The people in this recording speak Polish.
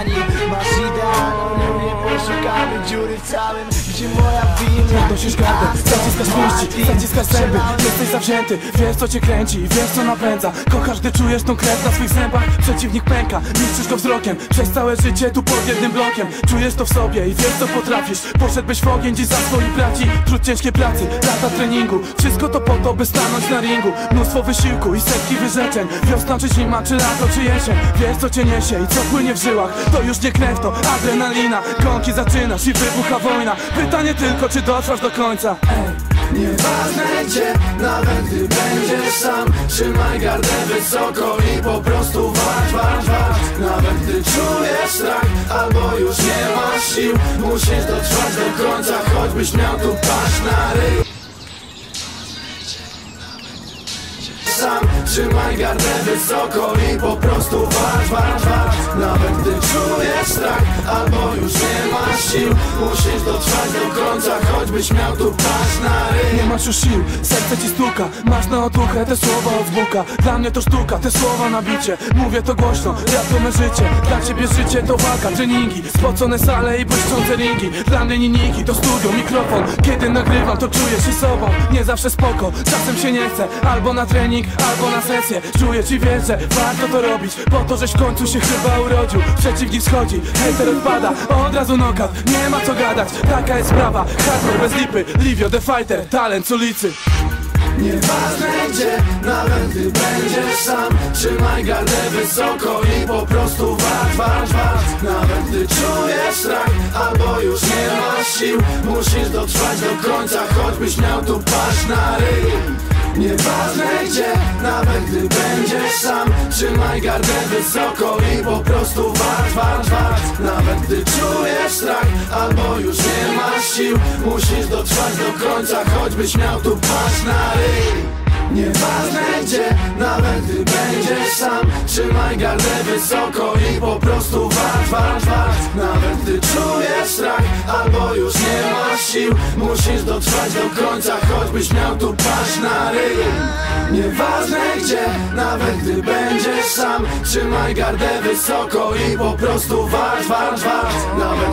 Kanye Szukamy dziury w całym, gdzie moja wina Podnosisz gardę, zaciskasz pięści, zaciskasz zęby. Jesteś zawzięty, wiesz co cię kręci, wiesz co napędza. Kochasz, gdy czujesz tą krew na swych zębach. Przeciwnik pęka, niszczysz go wzrokiem. Przez całe życie tu pod jednym blokiem. Czujesz to w sobie i wiesz co potrafisz. Poszedłbyś w ogień dziś za swoich braci Trud ciężkiej pracy, lata treningu Wszystko to po to, by stanąć na ringu. Mnóstwo wysiłku i setki wyrzeczeń. Wiosna czy zima, czy lato, czy jesień. Wiesz co cię niesie i co płynie w żyłach. To już nie krew, to adrenalina. Gąki zaczynasz i wybucha wojna. Pytanie tylko, czy dotrwasz do końca? Ej. Nieważne gdzie, nawet gdy będziesz sam Trzymaj gardę wysoko i po prostu walcz, walcz, walcz. Nawet gdy czujesz strach, albo już nie masz sił Musisz dotrwać do końca, choćbyś miał tu paść na ryj. Sam Trzymaj gardę wysoko i po prostu walcz, walcz, walcz Nawet gdy czujesz strach, albo już nie masz sił. Musisz dotrwać do końca, choćbyś miał tu paść na ryj. Nie masz już sił, serce ci stuka Masz na otuchę te słowa od Buka Dla mnie to sztuka, te słowa na bicie. Mówię to głośno, me życie. Dla ciebie życie to walka, treningi. Spocone sale i błyszczące ringi. Dla mnie niniki to studio, mikrofon. Kiedy nagrywam to czuję się sobą. Nie zawsze spoko, czasem się nie chce. Albo na trening, albo na sesję. Czuję ci wiesz, że warto to robić. Po to, żeś w końcu się chyba Przeciwnik schodzi, hater odpada Od razu knockout, nie ma co gadać Taka jest sprawa, hardcore bez lipy Livio the fighter, talent z ulicy. Nieważne gdzie, nawet gdy będziesz sam. Trzymaj gardę wysoko i po prostu walcz, walcz, walcz. Nawet gdy czujesz strach, albo już nie masz sił. Musisz dotrwać do końca, choćbyś miał tu paść na ryj Nieważne gdzie, nawet gdy będziesz sam Trzymaj gardę wysoko i po prostu walcz, walcz, walcz. Nawet gdy czujesz strach, albo już nie masz sił Musisz dotrwać do końca, choćbyś miał tu paść na ryj. Nieważne gdzie, nawet gdy będziesz sam Trzymaj gardę wysoko i po prostu walcz, walcz, walcz. Nawet gdy czujesz strach, albo już nie masz sił Musisz dotrwać do końca, choćbyś miał tu paść na ryj. Nieważne gdzie, nawet gdy będziesz sam Trzymaj gardę wysoko i po prostu walcz, walcz, walcz. Nawet